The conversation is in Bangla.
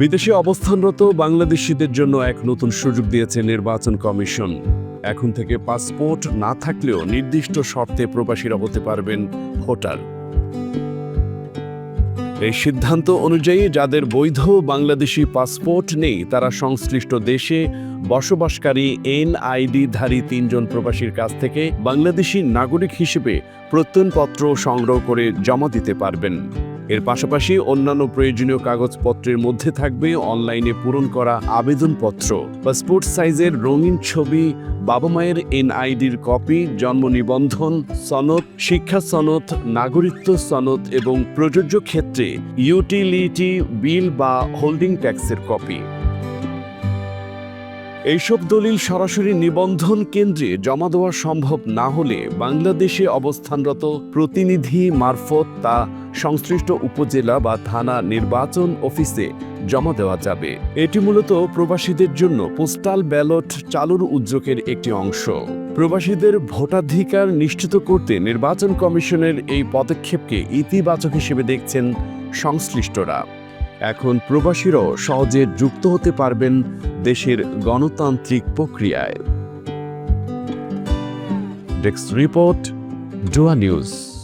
বিদেশে অবস্থানরত বাংলাদেশিদের জন্য এক নতুন সুযোগ দিয়েছে নির্বাচন কমিশন। এখন থেকে পাসপোর্ট না থাকলেও নির্দিষ্ট শর্তে প্রবাসীরা হতে পারবেন ভোটার। এই সিদ্ধান্ত অনুযায়ী যাদের বৈধ বাংলাদেশি পাসপোর্ট নেই, তারা সংশ্লিষ্ট দেশে বসবাসকারী এনআইডিধারী তিনজন প্রবাসীর কাছ থেকে বাংলাদেশি নাগরিক হিসেবে প্রত্যয়নপত্র সংগ্রহ করে জমা দিতে পারবেন। এর পাশাপাশি অন্যান্য প্রয়োজনীয় কাগজপত্রের মধ্যে থাকবে অনলাইনে পূরণ করা আবেদনপত্র। পাসপোর্ট সাইজের রঙিন ছবি, বাবা মায়ের এনআইডির কপি, জন্ম নিবন্ধন, সনদ, শিক্ষা সনদ, নাগরিকত্ব সনদ এবং প্রযোজ্য ক্ষেত্রে ইউটিলিটি বিল বা হোল্ডিং ট্যাক্সের কপি। এইসব দলিল সরাসরি নিবন্ধন কেন্দ্রে জমা দেওয়া সম্ভব না হলে বাংলাদেশে অবস্থানরত প্রতিনিধি মারফত তা সংশ্লিষ্ট উপজেলা বা থানা নির্বাচন অফিসে জমা দেওয়া যাবে। এটি মূলত প্রবাসীদের জন্য পোস্টাল ব্যালট চালুর উদ্যোগের একটি অংশ। প্রবাসীদের ভোটাধিকার নিশ্চিত করতে নির্বাচন কমিশনের এই পদক্ষেপকে ইতিবাচক হিসেবে দেখছেন সংশ্লিষ্টরা। এখন প্রবাসীরাও সহজে যুক্ত হতে পারবেন দেশের গণতান্ত্রিক প্রক্রিয়ায়। ডেস্ক রিপোর্ট, ডোয়া নিউজ।